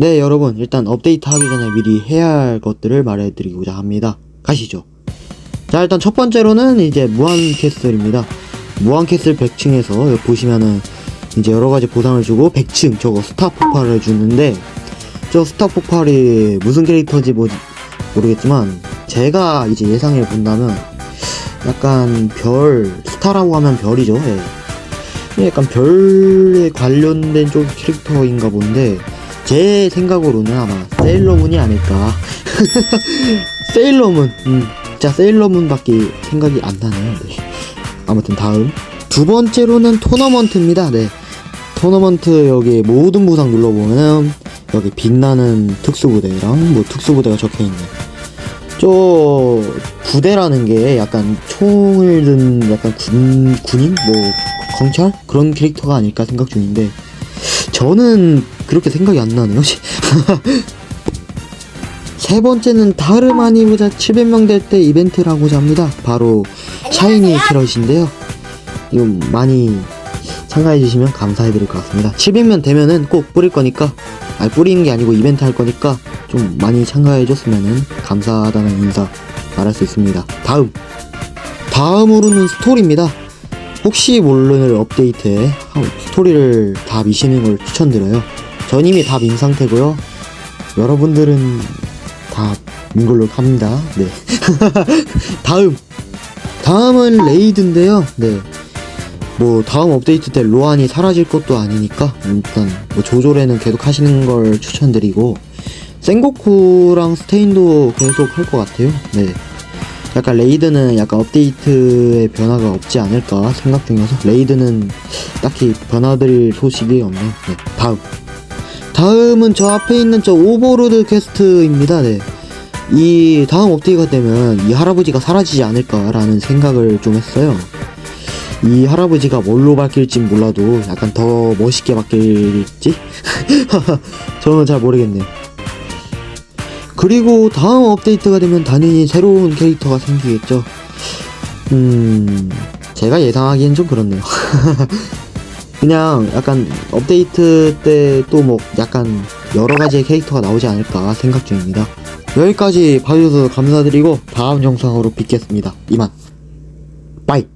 네, 여러분, 일단 업데이트 하기 전에 미리 해야 할 것들을 말해드리고자 합니다. 가시죠. 자, 일단 첫 번째로는 이제 무한캐슬입니다. 무한캐슬 100층에서 여기 보시면은 이제 여러 가지 보상을 주고 100층 저거 스타 폭발을 주는데 저 스타 폭발이 무슨 캐릭터인지 뭐 모르겠지만 제가 이제 예상해 본다면 약간 별 스타라고 하면 별이죠. 예. 약간 별에 관련된 쪽 캐릭터인가 본데 제 생각으로는 아마 세일러문이 아닐까. 세일러문. 음. 진짜 세일러문밖에 생각이 안 나네요. 네. 아무튼 다음 두 번째로는 토너먼트입니다. 네. 토너먼트 여기 모든 보상 눌러보면 여기 빛나는 특수부대랑 뭐 특수부대가 적혀있네. 저 부대라는 게 약간 총을 든 약간 군 군인 뭐 경찰 그런 캐릭터가 아닐까 생각 중인데 저는 그렇게 생각이 안 나네요. 세 번째는 다름 아니고자 700명 될 때 이벤트를 하고자 합니다. 바로 샤이니 캐럿인데요. 이거 많이 참가해 주시면 감사해 드릴 것 같습니다. 700명 되면은 꼭 뿌릴 거니까 아니 뿌리는 게 아니고 이벤트 할 거니까 좀 많이 참가해 줬으면은 감사하다는 인사 말할 수 있습니다. 다음 다음으로는 스토리입니다. 혹시 모르는 업데이트에 한- 스토리를 다 미시는 걸 추천드려요. 전 이미 다 민 상태고요. 여러분들은 다 민 걸로 합니다. 네. 다음 다음은 레이드인데요. 네. 뭐 다음 업데이트 때 로안이 사라질 것도 아니니까 일단 뭐 조조레는 계속 하시는 걸 추천드리고 생고쿠랑 스테인도 계속 할 것 같아요. 네. 약간 레이드는 약간 업데이트의 변화가 없지 않을까 생각 중이어서 레이드는 딱히 변화드릴 소식이 없네요. 네. 다음. 다음은 저 앞에 있는 저 오버로드 퀘스트입니다. 네. 이 다음 업데이트가 되면 이 할아버지가 사라지지 않을까라는 생각을 좀 했어요. 이 할아버지가 뭘로 바뀔진 몰라도 약간 더 멋있게 바뀔지? 저는 잘 모르겠네요. 그리고 다음 업데이트가 되면 당연히 새로운 캐릭터가 생기겠죠. 음, 제가 예상하기엔 좀 그렇네요. 그냥 약간 업데이트 때 또 뭐 약간 여러 가지의 캐릭터가 나오지 않을까 생각 중입니다. 여기까지 봐주셔서 감사드리고 다음 영상으로 뵙겠습니다. 이만. 빠이.